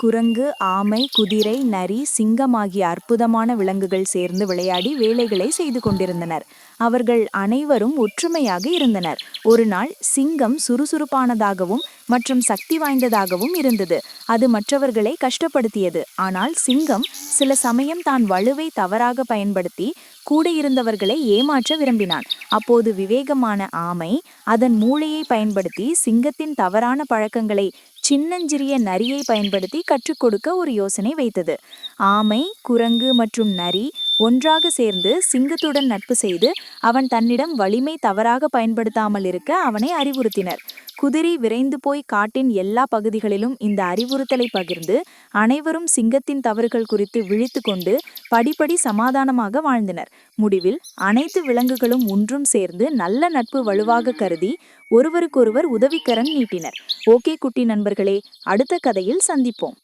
குரங்கு ஆமை குதிரை நரி சிங்கம் ஆகிய அற்புதமான விலங்குகள் சேர்ந்து விளையாடி வேலைகளை செய்து கொண்டிருந்தனர். அவர்கள் அனைவரும் ஒற்றுமையாக இருந்தனர். ஒரு நாள் சிங்கம் சுறுசுறுப்பானதாகவும் மற்றும் சக்தி வாய்ந்ததாகவும் இருந்தது. அது மற்றவர்களை கஷ்டப்படுத்தியது. ஆனால் சிங்கம் சில சமயம் தான் வலுவை தவறாக பயன்படுத்தி கூட இருந்தவர்களை ஏமாற்ற விரும்பினான். அப்போது விவேகமான ஆமை அதன் மூளையை பயன்படுத்தி சிங்கத்தின் தவறான பழக்கங்களை சின்னஞ்சிறிய நரியை பயன்படுத்தி கற்றுக் கொடுக்க ஒரு யோசனை வைத்தது. ஆமை குரங்கு மற்றும் நரி ஒன்றாக சேர்ந்து சிங்கத்துடன் நட்பு செய்து அவன் தன்னிடம் வலிமை தவறாக பயன்படுத்தாமல் இருக்க அவனை அறிவுறுத்தினர். குதிரை விரைந்து போய் காட்டின் எல்லா பகுதிகளிலும் இந்த அறிவுறுத்தலை பகிர்ந்து அனைவரும் சிங்கத்தின் தவறுகள் குறித்து விழித்து கொண்டு படிப்படி சமாதானமாக வாழ்ந்தனர். முடிவில் அனைத்து விலங்குகளும் ஒன்றும் சேர்ந்து நல்ல நட்பு வலுவாக கருதி ஒருவருக்கொருவர் உதவிக்கரம் நீட்டினர். ஓகே குட்டி நண்பர்களே அடுத்த கதையில் சந்திப்போம்.